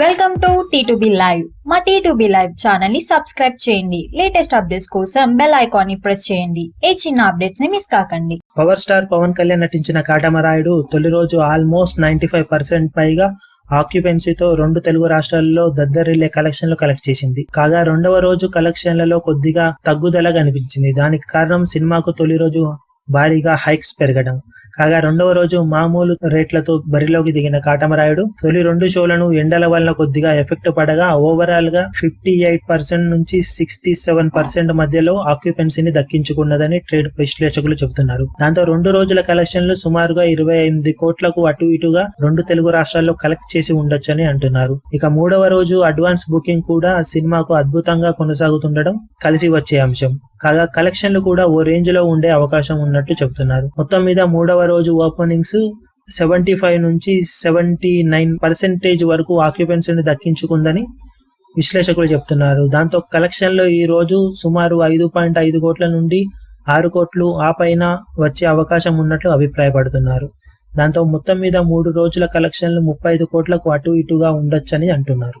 Welcome to T two B live మా T two B live ఛానల్ని subscribe చేయండి. Latest updates కోసం bell ఐకాన్ని ప్రెస్ చేయండి. ఏ చిన్న అప్డేట్స్ని మిస్ కాకండి. పవర్ స్టార్ పవన్ కళ్యాణ్ నటించిన కాటమరాయుడు తొలి రోజు ఆల్మోస్ట్ నైన్టీ ఫైవ్ పర్సెంట్ పైగా ఆక్యుపెన్సీతో రెండు తెలుగు రాష్ట్రాల్లో దద్దరిల్లే కలెక్షన్లు కలెక్ట్ చేసింది. కాగా రెండవ రోజు కలెక్షన్లలో కొద్దిగా తగ్గుదల కనిపించింది. దానికి కారణం సినిమాకు తొలి రోజు భారీగా హైక్స్ పెరగడం. కాగా రెండవ రోజు మామూలు రేట్లతో బరిలోకి దిగిన కాటమరాయుడు తొలి రెండు షోలను ఎండల వలన కొద్దిగా ఎఫెక్ట్ పడగా ఓవరాల్గా ఫిఫ్టీ ఎయిట్ పర్సెంట్ నుంచి సిక్స్టీ సెవెన్ పర్సెంట్ మధ్యలో ఆక్యుపెన్సీని దక్కించుకున్నదని ట్రేడ్ విశ్లేషకులు చెబుతున్నారు. దాంతో రెండు రోజుల కలెక్షన్లు సుమారుగా ఇరవై ఎనిమిది కోట్లకు అటు ఇటుగా రెండు తెలుగు రాష్ట్రాల్లో కలెక్ట్ చేసి ఉండొచ్చని అంటున్నారు. ఇక మూడవ రోజు అడ్వాన్స్ బుకింగ్ కూడా సినిమాకు అద్భుతంగా కొనసాగుతుండడం కలిసి వచ్చే అంశం. కాగా కలెక్షన్లు కూడా ఓ రేంజ్లో ఉండే అవకాశం ఉన్నట్లు చెబుతున్నారు మొత్తం మీద మూడవ రోజు ఓపెనింగ్స్ సెవెంటీ ఫైవ్ నుంచి సెవెంటీ నైన్ పర్సెంటేజ్ వరకు ఆక్యుపెన్సీని దక్కించుకుందని విశ్లేషకులు చెప్తున్నారు. దాంతో కలెక్షన్లో ఈ రోజు సుమారు ఐదు పాయింట్ ఐదు కోట్ల నుండి ఆరు కోట్లు ఆ పైన వచ్చే అవకాశం ఉన్నట్లు అభిప్రాయపడుతున్నారు. దాంతో మొత్తం మీద మూడు రోజుల కలెక్షన్లు ముప్పై ఐదు కోట్లకు అటు ఇటుగా ఉండొచ్చని అంటున్నారు.